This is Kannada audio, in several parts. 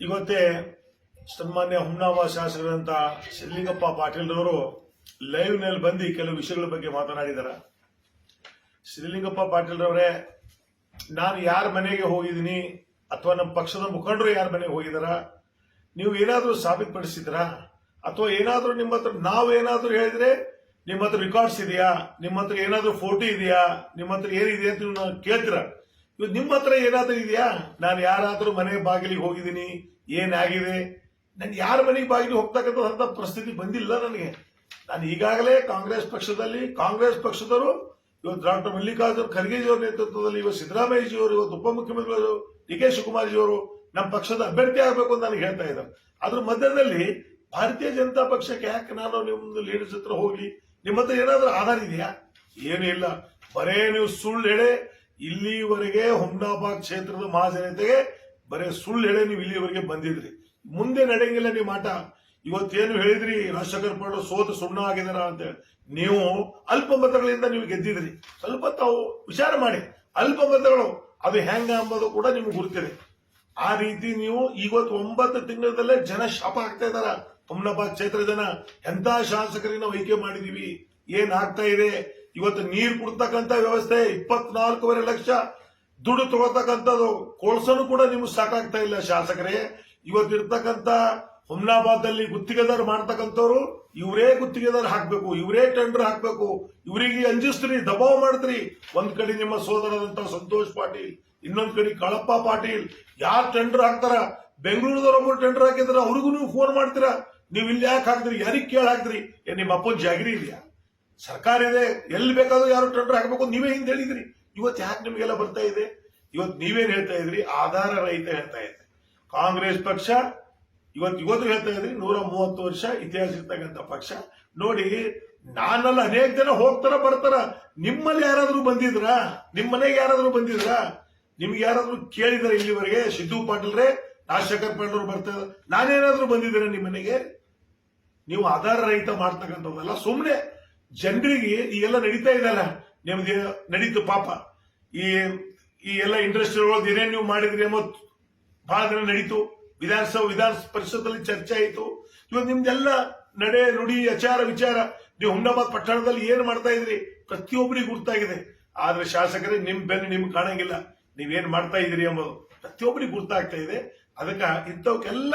ಇವತ್ತೇ ಸನ್ಮಾನ್ಯ ಹುಮ್ನಾಮ ಶಾಸಕರಂತ ಶಿವಲಿಂಗಪ್ಪ ಪಾಟೀಲ್ರವರು ಲೈವ್ನಲ್ಲಿ ಬಂದು ಕೆಲವು ವಿಷಯಗಳ ಬಗ್ಗೆ ಮಾತನಾಡಿದ್ದಾರೆ. ಶ್ರೀಲಿಂಗಪ್ಪ ಪಾಟೀಲ್ರವರೇ ನಾನು ಯಾರ ಮನೆಗೆ ಹೋಗಿದ್ದೀನಿ ಅಥವಾ ನಮ್ಮ ಪಕ್ಷದ ಮುಖಂಡರು ಯಾರ ಮನೆಗೆ ಹೋಗಿದಾರ ನೀವು ಏನಾದರೂ ಸಾಬೀತುಪಡಿಸಿದ್ರಾ ಅಥವಾ ಏನಾದರೂ ನಿಮ್ಮ ಹತ್ರ ನಾವು ಏನಾದರೂ ಹೇಳಿದ್ರೆ ನಿಮ್ಮ ಹತ್ರ ರೆಕಾರ್ಡ್ಸ್ ಇದೆಯಾ? ನಿಮ್ಮ ಹತ್ರ ಏನಾದರೂ ಫೋಟೋ ಇದೆಯಾ? ನಿಮ್ಮ ಹತ್ರ ಏನಿದೆ ಅಂತ ನೀವು ಕೇಳ್ತೀರ? ಇವತ್ತು ನಿಮ್ಮ ಹತ್ರ ಏನಾದರೂ ಇದೆಯಾ? ನಾನು ಯಾರಾದರೂ ಮನೆ ಬಾಗಿಲಿಗೆ ಹೋಗಿದ್ದೀನಿ, ಏನಾಗಿದೆ? ನಾನು ಯಾರ ಮನೆಗೆ ಬಾಗಿಲಿಗೆ ಹೋಗ್ತಕ್ಕಂಥ ಪರಿಸ್ಥಿತಿ ಬಂದಿಲ್ಲ ನನಗೆ. ನಾನು ಈಗಾಗಲೇ ಕಾಂಗ್ರೆಸ್ ಪಕ್ಷದಲ್ಲಿ, ಕಾಂಗ್ರೆಸ್ ಪಕ್ಷದವರು, ಇವತ್ತು ಡಾಕ್ಟರ್ ಮಲ್ಲಿಕಾರ್ಜುನ್ ಖರ್ಗೆಜಿಯವರ ನೇತೃತ್ವದಲ್ಲಿ ಇವತ್ತು ಸಿದ್ದರಾಮಯ್ಯಜಿಯವರು, ಇವತ್ತು ಉಪಮುಖ್ಯಮಂತ್ರಿಗಳು ಡಿ ಕೆ ಶಿವಕುಮಾರ್ಜಿಯವರು ನಮ್ಮ ಪಕ್ಷದ ಅಭ್ಯರ್ಥಿ ಆಗಬೇಕು ಅಂತ ನನಗೆ ಹೇಳ್ತಾ ಇದ್ದಾರೆ. ಅದ್ರ ಮಧ್ಯದಲ್ಲಿ ಭಾರತೀಯ ಜನತಾ ಪಕ್ಷಕ್ಕೆ ಯಾಕೆ ನಾನು ನಿಮ್ಮದು ಲೀಡರ್ಸ್ ಹತ್ರ ಹೋಗಿ ನಿಮ್ಮ ಹತ್ರ ಏನಾದರೂ ಆಧಾರ ಇದೆಯಾ? ಏನೂ ಇಲ್ಲ. ಬರೇ ನೀವು ಸುಳ್ಳು ಹೇಳೆ ಇಲ್ಲಿವರೆಗೆ ಹುಮ್ನಾಬಾದ್ ಕ್ಷೇತ್ರದ ಮಹಾಜನತೆಗೆ ಬರೇ ಸುಳ್ಳು ಹೇಳಿ ನೀವು ಇಲ್ಲಿವರೆಗೆ ಬಂದಿದ್ರಿ. ಮುಂದೆ ನಡೆಯಂಗಿಲ್ಲ ನಿಮ್ಮ ಆಟ ಇವತ್ತೇನು ಹೇಳಿದ್ರಿ, ರಾಜಶೇಖರ್ ಪಾಟೀಲ್ ಸೋತು ಸುಣ್ಣ ಆಗಿದಾರ ಅಂತ ನೀವು ಅಲ್ಪ ಮತಗಳಿಂದ ನೀವು ಗೆದ್ದಿದ್ರಿ. ಸ್ವಲ್ಪ ತಾವು ವಿಚಾರ ಮಾಡಿ. ಅಲ್ಪ ಮತಗಳು, ಅದು ಹೆಂಗ ಅಂಬೋದು ಕೂಡ ನಿಮ್ಗೆ ಗುರುತಿದೆ. ಆ ರೀತಿ ನೀವು ಇವತ್ತು ಒಂಬತ್ತು ತಿಂಗಳದಲ್ಲೇ ಜನ ಶಾಪ ಆಗ್ತಾ ಇದಾರ. ಹುಮ್ನಾಬಾದ್ ಕ್ಷೇತ್ರ ಜನ. ಎಂತ ಶಾಸಕರಿಗೆ ಆಯ್ಕೆ ಮಾಡಿದೀವಿ? ಏನ್ ಆಗ್ತಾ ಇದೆ? ಇವತ್ತು ನೀರು ಕೊಡ್ತಕ್ಕಂತ ವ್ಯವಸ್ಥೆ ಇಪ್ಪತ್ನಾಲ್ಕೂವರೆ ಲಕ್ಷ ದುಡ್ಡು ತಗೋತಕ್ಕಂಥದ್ದು. ಕೊಳಸನು ಕೂಡ ನಿಮ್ಗೆ ಸಾಕಾಗ್ತಾ ಇಲ್ಲ ಶಾಸಕರೇ. ಇವತ್ತಿರ್ತಕ್ಕಂಥ ಹುಮ್ನಾಬಾದಲ್ಲಿ ಗುತ್ತಿಗೆದಾರ ಮಾಡ್ತಕ್ಕಂಥವ್ರು, ಇವರೇ ಗುತ್ತಿಗೆದಾರ ಹಾಕ್ಬೇಕು, ಇವರೇ ಟೆಂಡರ್ ಹಾಕ್ಬೇಕು. ಇವರಿಗೆ ಅಂಜಿಸ್ತೀರಿ, ದಬಾವ್ ಮಾಡ್ತೀರಿ. ಒಂದ್ ಕಡೆ ನಿಮ್ಮ ಸೋದರದಂತ ಸಂತೋಷ್ ಪಾಟೀಲ್, ಇನ್ನೊಂದ್ ಕಡೆ ಕಳಪ್ಪ ಪಾಟೀಲ್. ಯಾರು ಟೆಂಡರ್ ಹಾಕ್ತಾರ? ಬೆಂಗಳೂರದವ್ರೊಬ್ಬರು ಟೆಂಡರ್ ಹಾಕಿದ್ರ ಅವ್ರಿಗೂ ನೀವು ಫೋನ್ ಮಾಡ್ತೀರಾ? ನೀವು ಇಲ್ಲಿ ಯಾಕೆ ಹಾಕ್ತೀರಿ ಯಾರಿಗೆ ಕೇಳಿ ಹಾಕ್ದ್ರಿ ಏ, ನಿಮ್ಮ ಅಪ್ಪನ ಜಾಗಿರಿ ಇದೆಯಾ ಸರ್ಕಾರ ಇದೆ, ಎಲ್ಲಿ ಬೇಕಾದ್ರೂ ಯಾರು ಟೆಂಡರ್ ಹಾಕಬೇಕು, ನೀವೇ ಹಿಂದೆ ಹೇಳಿದ್ರಿ. ಇವತ್ತು ಯಾಕೆ ನಿಮಗೆಲ್ಲ ಬರ್ತಾ ಇದೆ? ಇವತ್ತು ನೀವೇನು ಹೇಳ್ತಾ ಇದ್ರಿ? ಆಧಾರ ರಹಿತ ಹೇಳ್ತಾ ಇದ್ರಿ ಕಾಂಗ್ರೆಸ್ ಪಕ್ಷ, ಇವತ್ತು ಇವತ್ತು ಹೇಳ್ತಾ ಇದ್ರಿ, ನೂರ ಮೂವತ್ತು ವರ್ಷ ಇತಿಹಾಸ ಇರ್ತಕ್ಕಂಥ ಪಕ್ಷ. ನೋಡಿ, ನಾನಲ್ಲ ಅನೇಕ ಜನ ಹೋಗ್ತಾರ, ಬರ್ತಾರ. ನಿಮ್ಮಲ್ಲಿ ಯಾರಾದ್ರೂ ಬಂದಿದ್ರಾ? ನಿಮ್ಮ ಮನೆಗೆ ಯಾರಾದ್ರೂ ಬಂದಿದ್ರಾ? ನಿಮ್ಗೆ ಯಾರಾದ್ರೂ ಕೇಳಿದಾರೆ ಇಲ್ಲಿವರೆಗೆ? ಸಿದ್ದು ಪಾಟೀಲ್ರೇ, ರಾಜಶೇಖರ್ ಪಾಟೀಲ್ ಬರ್ತಾ ನಾನೇನಾದ್ರೂ ಬಂದಿದ್ದೇನೆ ನಿಮ್ಮ ಮನೆಗೆ? ನೀವು ಆಧಾರ ರಹಿತ ಮಾಡ್ತಕ್ಕಂಥವ್ರಲ್ಲ ಸುಮ್ಮನೆ ಜನರಿಗೆ ಈಗೆಲ್ಲ ನಡೀತಾ ಇದೆಯಲ್ಲ, ನಿಮ್ದು ನಡೀತು ಪಾಪ. ಈ ಈ ಎಲ್ಲ ಇಂಡಸ್ಟ್ರಿ ಒಳಗೆ ಏನೇನು ನೀವು ಮಾಡಿದ್ರಿ ಎಂಬ ಬಹಳ ದಿನ ನಡೀತು. ವಿಧಾನಸಭಾ ವಿಧಾನ ಪರಿಷತ್ತಲ್ಲಿ ಚರ್ಚೆ ಆಯಿತು. ಇವಾಗ ನಿಮ್ದೆಲ್ಲ ನಡೆ, ನುಡಿ ಆಚಾರ ವಿಚಾರ, ನೀವು ಹುಮ್ನಾಬಾದ್ ಪಟ್ಟಣದಲ್ಲಿ ಏನ್ ಮಾಡ್ತಾ ಇದ್ರಿ? ಪ್ರತಿಯೊಬ್ಬರಿಗೂ ಗುರ್ತಾಗಿದೆ. ಆದ್ರೆ ಶಾಸಕರೇ, ನಿಮ್ ಬೆನ್ನ ನಿಮ್ಗೆ ಕಾಣಂಗಿಲ್ಲ. ನೀವೇನ್ ಮಾಡ್ತಾ ಇದ್ರಿ ಎಂಬುದು ಪ್ರತಿಯೊಬ್ಬರಿಗೂ ಗುರ್ತಾಗ್ತಾ ಇದೆ. ಅದಕ್ಕೆ ಇಂಥವಕ್ಕೆಲ್ಲ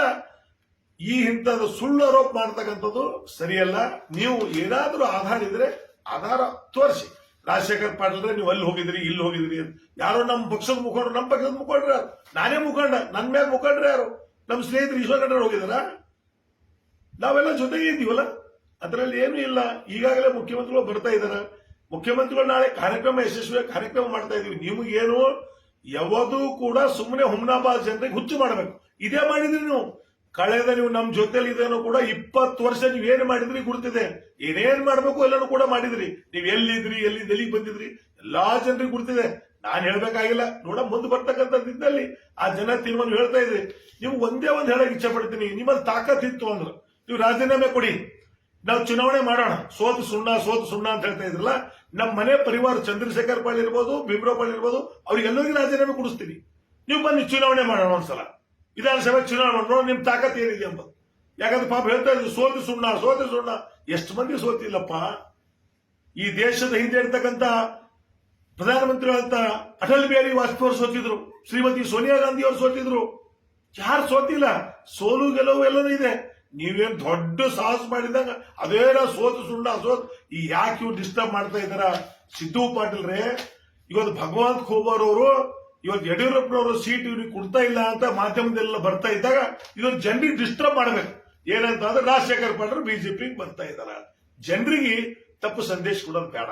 ಈ ಇಂಥದ್ದು ಸುಳ್ಳು ಆರೋಪ ಮಾಡ್ತಕ್ಕಂಥದ್ದು ಸರಿಯಲ್ಲ. ನೀವು ಏನಾದರೂ ಆಧಾರ ಇದ್ರೆ ಆಧಾರ ತೋರಿಸಿ. ರಾಜಶೇಖರ್ ಪಾಟೀಲ್ರೆ ನೀವು ಅಲ್ಲಿ ಹೋಗಿದ್ರಿ, ಇಲ್ಲಿ ಹೋಗಿದ್ರಿ ಅಂತ. ಯಾರೋ ನಮ್ಮ ಪಕ್ಷದ ಮುಖಂಡರು, ನಮ್ಮ ಪಕ್ಷದ ಮುಖಂಡ್ರ ನಾನೇ ಮುಖಂಡ ನನ್ನ ಮೇಲೆ ಮುಖಂಡ್ರೆ ಯಾರು? ನಮ್ಮ ಸ್ನೇಹಿತರು ಈಶ್ವರ ಹೋಗಿದಾರ? ನಾವೆಲ್ಲ ಜೊತೆಗೆ ಇದ್ದೀವಲ್ಲ? ಅದರಲ್ಲಿ ಏನು ಇಲ್ಲ. ಈಗಾಗಲೇ ಮುಖ್ಯಮಂತ್ರಿಗಳು ಬರ್ತಾ ಇದ್ದಾರೆ ಮುಖ್ಯಮಂತ್ರಿಗಳು ನಾಳೆ ಕಾರ್ಯಕ್ರಮ ಯಶಸ್ವಿಯಾಗಿ ಕಾರ್ಯಕ್ರಮ ಮಾಡ್ತಾ ಇದೀವಿ ನಿಮಗೇನು ಯಾವುದೂ ಕೂಡ ಸುಮ್ಮನೆ ಹುಮ್ನಾಬಾದ್ ಜನರಿಗೆ ಹುಚ್ಚು ಮಾಡಬೇಕು. ಇದೇ ಮಾಡಿದ್ರಿ ನೀವು. ಕಳೆದ ನೀವು ನಮ್ಮ ಜೊತೆಲಿ ಇದೇನೋ ಕೂಡ ಇಪ್ಪತ್ತು ವರ್ಷ ನೀವು ಏನು ಮಾಡಿದ್ರಿ ಗುರ್ತಿದೆ. ಏನೇನ್ ಮಾಡ್ಬೇಕು ಎಲ್ಲನೂ ಕೂಡ ಮಾಡಿದ್ರಿ. ನೀವು ಎಲ್ಲಿದ್ರಿ ಎಲ್ಲಿ ಎಲ್ಲಿಗೆ ಬಂದಿದ್ರಿ, ಎಲ್ಲಾ ಜನರಿಗೆ ಗುರ್ತಿದೆ. ನಾನು ಹೇಳ್ಬೇಕಾಗಿಲ್ಲ. ನೋಡ ಮುಂದೆ ಬರ್ತಕ್ಕಂಥದ್ದಿದ್ದಲ್ಲಿ ಆ ಜನ ತೀರ್ಮಾನ ಹೇಳ್ತಾ ಇದ್ರಿ, ನೀವು ಒಂದೇ ಒಂದ್ ಹೇಳಕ್ ಇಚ್ಛೆ ಪಡ್ತೀನಿ. ನಿಮ್ಮಲ್ಲಿ ತಾಕತ್ ಇತ್ತು ಅಂದ್ರೆ, ನೀವು ರಾಜೀನಾಮೆ ಕೊಡಿ. ನಾವು ಚುನಾವಣೆ ಮಾಡೋಣ. ಸೋತು ಸುಣ್ಣ ಸೋತು ಸುಣ್ಣ ಅಂತ ಹೇಳ್ತಾ ಇದ್ರಲ್ಲ ನಮ್ಮ ಮನೆ ಪರಿವಾರ ಚಂದ್ರಶೇಖರ್ ಪಾಳಿ ಇರ್ಬೋದು, ಭೀಮರಾವ್ ಪಾಳಿ ಇರ್ಬೋದು, ಅವ್ರಿಗೆಲ್ಲರಿಗೂ ರಾಜೀನಾಮೆ ಕೊಡಿಸ್ತೀನಿ. ನೀವು ಬನ್ನಿ ಚುನಾವಣೆ ಮಾಡೋಣ ಒಂದ್ಸಲ. ವಿಧಾನಸಭೆ ಚುನಾವಣೆ ನೋಡಿ, ನಿಮ್ ತಾಕತ್ ಏನಿದೆ ಎಂಬ ಯಾಕಂದ್ರೆ ಪಾಪ ಹೇಳ್ತಾ ಇದ್ರು, ಸೋತು ಸುಣ್ಣ ಸೋತು ಸುಣ್ಣ. ಎಷ್ಟು ಮಂದಿ ಸೋತಿಲ್ಲಪ್ಪ? ಈ ದೇಶದ ಹಿಂದೆ ಇರ್ತಕ್ಕಂಥ ಪ್ರಧಾನಮಂತ್ರಿ ಅಂತ ಅಟಲ್ ಬಿಹಾರಿ ವಾಜಪೇಯಿ ಸೋತಿದ್ರು, ಶ್ರೀಮತಿ ಸೋನಿಯಾ ಗಾಂಧಿ ಅವರು ಸೋತಿದ್ರು. ಯಾರು ಸೋತಿಲ್ಲ? ಸೋಲು ಗೆಲುವು ಎಲ್ಲನೂ ಇದೆ. ನೀವೇನು ದೊಡ್ಡ ಸಾಹಸ ಮಾಡಿದಾಗ ಅದೇನ ಸೋತು ಸುಣ್ಣ, ಸೋತ್. ಈ ಯಾಕೆ ಇವ್ರು ಡಿಸ್ಟರ್ಬ್ ಮಾಡ್ತಾ ಇದಾರ ಸಿದ್ದು ಪಾಟೀಲ್ರೇ, ಇವತ್ತು ಭಗವಂತ ಖೋಬರ್ ಅವರು ಇವತ್ತು ಯಡಿಯೂರಪ್ಪನವರು ಸೀಟ್ ಇವ್ರಿಗೆ ಕೊಡ್ತಾ ಇಲ್ಲ ಅಂತ ಮಾಧ್ಯಮದಲ್ಲೆಲ್ಲ ಬರ್ತಾ ಇದ್ದಾಗ ಇದೊಂದು ಜನರಿಗೆ ಡಿಸ್ಟರ್ಬ್ ಮಾಡ್ಬೇಕು. ಏನಂತ ಅಂದ್ರೆ ರಾಜಶೇಖರ್ ಪಾಟೀಲ್ ಬಿಜೆಪಿಗೆ ಬರ್ತಾ ಇದ್ದಾರ? ಜನರಿಗೆ ತಪ್ಪು ಸಂದೇಶ ಕೊಡೋದು ಬೇಡ.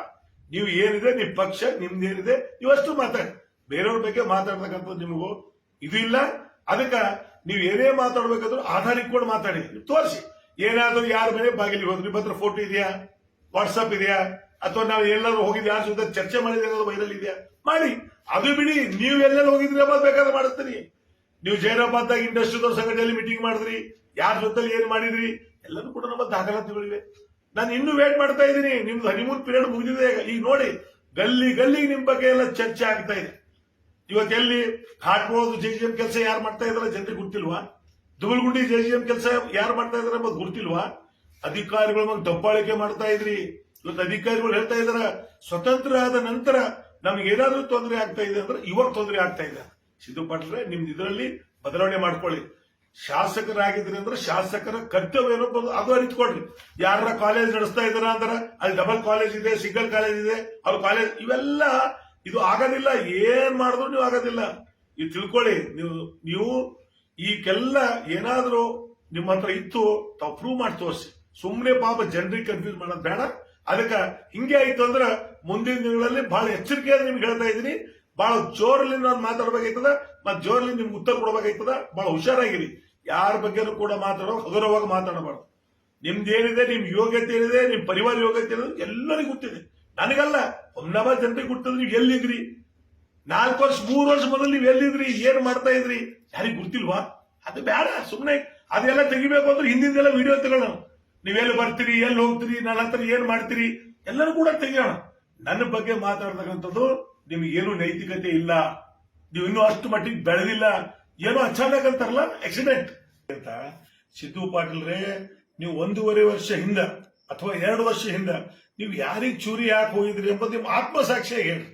ನೀವು ಏನಿದೆ, ನಿಮ್ ಪಕ್ಷ ನಿಮ್ದೇನಿದೆ ಇವಷ್ಟು ಮಾತಾಡಿ. ಬೇರೆಯವ್ರ ಬಗ್ಗೆ ಮಾತಾಡ್ತಕ್ಕಂಥದ್ದು ನಿಮಗೂ ಇದು ಇಲ್ಲ. ಅದಕ್ಕೆ ನೀವು ಏನೇ ಮಾತಾಡ್ಬೇಕಾದ್ರೂ ಆಧಾರ ಇಟ್ಕೊಂಡು ಮಾತಾಡಿ. ತೋರಿಸಿ. ಏನಾದ್ರೂ ಯಾರ ಮೇಲೆ ಬಾಗಿಲಿ ಹೋದ್ರು, ನಿಮ್ಮ ಹತ್ರ ಫೋಟೋ ಇದೆಯಾ? ವಾಟ್ಸಪ್ ಇದೆಯಾ? ಅಥವಾ ನಾವು ಎಲ್ಲರೂ ಹೋಗಿದ್ವಿ, ಯಾರ ಜೊತೆ ಚರ್ಚೆ ಮಾಡಿದ್ರೆ ವೈರಲ್ ಇದೆಯಾ? ಮಾಡಿ. ಅದು ಬಿಡಿ, ನೀವು ಎಲ್ಲೆಲ್ಲಿ ಹೋಗಿದ್ರಿ ಅನ್ನೋದು ಬೇಕಾದ್ರೆ ಮಾಡಿಸ್ತೀರಿ ನೀವು ಜೈರಾಬಾದ್ದಾಗ ಇಂಡಸ್ಟ್ರಿದವ್ರ ಸಂಘಟನೆಯಲ್ಲಿ ಮೀಟಿಂಗ್ ಮಾಡಿದ್ರಿ, ಯಾರ ಜೊತೆಲಿ ಏನ್ ಮಾಡಿದ್ರಿ ಎಲ್ಲರೂ ಕೂಡ ನಮ್ಮ ದಾಖಲಾತಿಗಳಿವೆ. ನಾನು ಇನ್ನೂ ವೇಟ್ ಮಾಡ್ತಾ ಇದ್ದೀನಿ. ನಿಮ್ದು ಹನಿಮೂನ್ ಪೀರಿಯಡ್ ಮುಗಿದಿದೆ ಈಗ. ನೋಡಿ, ಗಲ್ಲಿ ಗಲ್ಲಿಗೆ ನಿಮ್ ಬಗ್ಗೆ ಎಲ್ಲ ಚರ್ಚೆ ಆಗ್ತಾ ಇದೆ. ಇವತ್ತು ಎಲ್ಲಿ ಹಾಟ್ಬೋದು ಜೆ ಜಿ ಎಂ ಕೆಲಸ ಯಾರು ಮಾಡ್ತಾ ಇದಾರೆ ಜನರಿಗೆ ಗೊತ್ತಿಲ್ವಾ? ದುಬಲ್ಗುಂಡಿ ಜೆ ಜಿ ಎಂ ಕೆಲಸ ಯಾರು ಮಾಡ್ತಾ ಇದಾರೆ ಎಂಬುದು ಗೊತ್ತಿಲ್ವಾ? ಅಧಿಕಾರಿಗಳ ಮೇಲೆ ದಬ್ಬಾಳಿಕೆ ಮಾಡ್ತಾ ಇದ್ರಿ. ಇವತ್ತು ಅಧಿಕಾರಿಗಳು ಹೇಳ್ತಾ ಇದಾರ ಸ್ವತಂತ್ರ ಆದ ನಂತರ ನಮ್ಗೆ ಏನಾದ್ರೂ ತೊಂದರೆ ಆಗ್ತಾ ಇದೆ ಅಂದ್ರೆ ಇವಾಗ ತೊಂದರೆ ಆಗ್ತಾ ಇದೆ. ಸಿದ್ದು ಪಾಟೀಲ್ರೆ ನಿಮ್ದು ಇದರಲ್ಲಿ ಬದಲಾವಣೆ ಮಾಡ್ಕೊಳ್ಳಿ. ಶಾಸಕರಾಗಿದ್ರೆ ಅಂದ್ರೆ ಶಾಸಕರ ಕರ್ತವ್ಯ ಏನೋ ಅದು ಅರಿತುಕೊಳ್ಳಿ ಯಾರ ಕಾಲೇಜ್ ನಡೆಸ್ತಾ ಇದಾರ ಅಂದ್ರೆ ಅಲ್ಲಿ ಡಬಲ್ ಕಾಲೇಜ್ ಇದೆ ಸಿಂಗಲ್ ಕಾಲೇಜ್ ಇದೆ, ಅವ್ರ ಕಾಲೇಜ್ ಇವೆಲ್ಲ ಇದು ಆಗೋದಿಲ್ಲ. ಏನ್ ಮಾಡಿದ್ರು ನೀವು ಆಗೋದಿಲ್ಲ. ಇದು ತಿಳ್ಕೊಳ್ಳಿ, ನೀವು ನೀವು ಈಗೆಲ್ಲ ಏನಾದ್ರೂ ನಿಮ್ಮ ಹತ್ರ ಇತ್ತು, ತಾವು ಪ್ರೂವ್ ಮಾಡಿ ತೋರಿಸಿ. ಸುಮ್ಮನೆ ಪಾಪ ಜನರಿಗೆ ಕನ್ಫ್ಯೂಸ್ ಮಾಡೋದು ಬೇಡ. ಅದಕ್ಕೆ ಹಿಂಗೆ ಆಯ್ತು ಅಂದ್ರೆ ಮುಂದಿನ ದಿನಗಳಲ್ಲಿ ಬಹಳ ಎಚ್ಚರಿಕೆಯಾಗಿ ನಿಮ್ಗೆ ಹೇಳ್ತಾ ಇದ್ದೀನಿ. ಬಹಳ ಜೋರಲ್ಲಿ ನಾನು ಮಾತಾಡ್ಬೇಕಾಯ್ತದ, ಮತ್ ಜೋರಲ್ಲಿ ನಿಮ್ಗೆ ಉತ್ತರ ಕೊಡ್ಬೇಕಾಯ್ತದ ಬಹಳ ಹುಷಾರಾಗಿರಿ. ಯಾರ ಬಗ್ಗೆನೂ ಕೂಡ ಮಾತಾಡೋ ಹಗುರವಾಗಿ ಮಾತಾಡಬಾರ್ದು. ನಿಮ್ದೇನಿದೆ, ನಿಮ್ ಯೋಗ್ಯತೆ ಏನಿದೆ ನಿಮ್ ಪರಿವಾರ ಯೋಗ್ಯತೆ ಏನಿದೆ ಎಲ್ಲರಿಗೂ ಗೊತ್ತಿದೆ. ನನಗಲ್ಲ ಒಂದವ ಜನರಿಗೆ ಗೊತ್ತಿದ್ರೆ ನೀವು ಎಲ್ಲಿದ್ರಿ? ನಾಲ್ಕು ವರ್ಷ, ಮೂರು ವರ್ಷ ಮೊದಲು ನೀವು ಎಲ್ಲಿದ್ರಿ? ಏನ್ ಮಾಡ್ತಾ ಇದ್ರಿ? ಯಾರಿಗೆ ಗೊತ್ತಿಲ್ವಾ? ಅದು ಬೇಡ ಸುಮ್ಮನೆ ಅದೆಲ್ಲ ತೆಗಿಬೇಕು ಅಂದ್ರೆ ಹಿಂದಿಂದೆಲ್ಲ ವಿಡಿಯೋ ತೆಗೋಣ ನೀವೆಲ್ಲಿ ಬರ್ತೀರಿ, ಎಲ್ಲಿ ಹೋಗ್ತೀರಿ, ನನ್ನ ಹತ್ರ ಏನ್ ಮಾಡ್ತೀರಿ, ಎಲ್ಲರೂ ಕೂಡ ತೆಗಿಯೋಣ. ನನ್ನ ಬಗ್ಗೆ ಮಾತಾಡ್ತಕ್ಕಂಥದ್ದು ನಿಮ್ಗೆ ಏನು ನೈತಿಕತೆ ಇಲ್ಲ, ನೀವು ಇನ್ನೂ ಅಷ್ಟು ಮಟ್ಟಿಗೆ ಬೆಳೆದಿಲ್ಲ, ಏನೋ ಅಚಾನಕ್ ಅಂತಾರಲ್ಲ ಆಕ್ಸಿಡೆಂಟ್ ಅಂತ ಸಿದ್ದು ಪಾಟೀಲ್ರೇ, ನೀವು ಒಂದೂವರೆ ವರ್ಷ ಹಿಂದ ಅಥವಾ ಎರಡು ವರ್ಷ ಹಿಂದ ನೀವು ಯಾರಿಗೆ ಚೂರಿ ಯಾಕೆ ಹೋಗಿದ್ರಿ ಎಂಬುದು ನಿಮ್ಮ ಆತ್ಮಸಾಕ್ಷಿ ಹೇಳಿ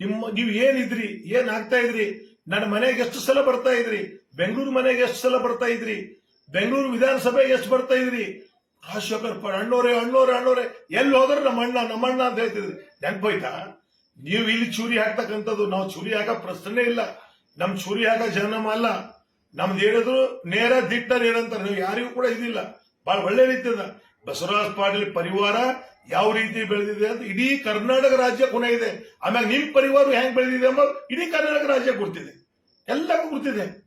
ನಿಮ್ಮ ನೀವು ಏನಿದ್ರಿ, ಏನ್ ಆಗ್ತಾ ಇದ್ರಿ, ನನ್ನ ಮನೆಗೆ ಎಷ್ಟು ಸಲ ಬರ್ತಾ ಇದ್ರಿ, ಬೆಂಗಳೂರು ಮನೆಗೆ ಎಷ್ಟು ಸಲ ಬರ್ತಾ ಇದ್ರಿ, ಬೆಂಗಳೂರು ವಿಧಾನಸಭೆಗೆ ಎಷ್ಟು ಬರ್ತಾ ಇದ್ರಿ ರಾಜಶೇಖರ್ ಪ ಅಣ್ಣೋರೆ ಅಣ್ಣೋರೆ ಅಣ್ಣೋರೆ ಎಲ್ಲಿ ಹೋದ್ರೆ ನಮ್ಮ ಅಣ್ಣ ನಮ್ಮ ಅಣ್ಣ ಅಂತ ಹೇಳ್ತಿದ್ರು. ನೆನ್ಪೋಯ್ತಾ? ನೀವು ಇಲ್ಲಿ ಚೂರಿ ಹಾಕ್ತಕ್ಕಂಥದ್ದು ನಾವು ಚೂರಿ ಹಾಕೋ ಪ್ರಶ್ನೆ ಇಲ್ಲ. ನಮ್ ಚೂರಿ ಹಾಕೋ ಜನ್ಮ ಅಲ್ಲ. ನಮ್ದು ಹೇಳಿದ್ರು ನೇರ ದಿಟ್ಟ ಏನಂತಾರೆ, ನೀವು ಯಾರಿಗೂ ಕೂಡ ಇದಿಲ್ಲ. ಬಹಳ ಒಳ್ಳೆ ರೀತಿಯಿಂದ ಬಸವರಾಜ ಪಾಟೀಲ್ ಪರಿವಾರ ಯಾವ ರೀತಿ ಬೆಳೆದಿದೆ ಅಂತ ಇಡೀ ಕರ್ನಾಟಕ ರಾಜ್ಯ ಕೊನೆ ಇದೆ. ಆಮ್ಯಾಗ ನಿಮ್ ಪರಿವಾರ ಹೆಂಗ್ ಬೆಳೆದಿದೆ ಅಂಬ ಇಡೀ ಕರ್ನಾಟಕ ರಾಜ್ಯ ಗುರ್ತಿದೆ. ಎಲ್ಲಕ್ಕೂ ಗುರ್ತಿದೆ.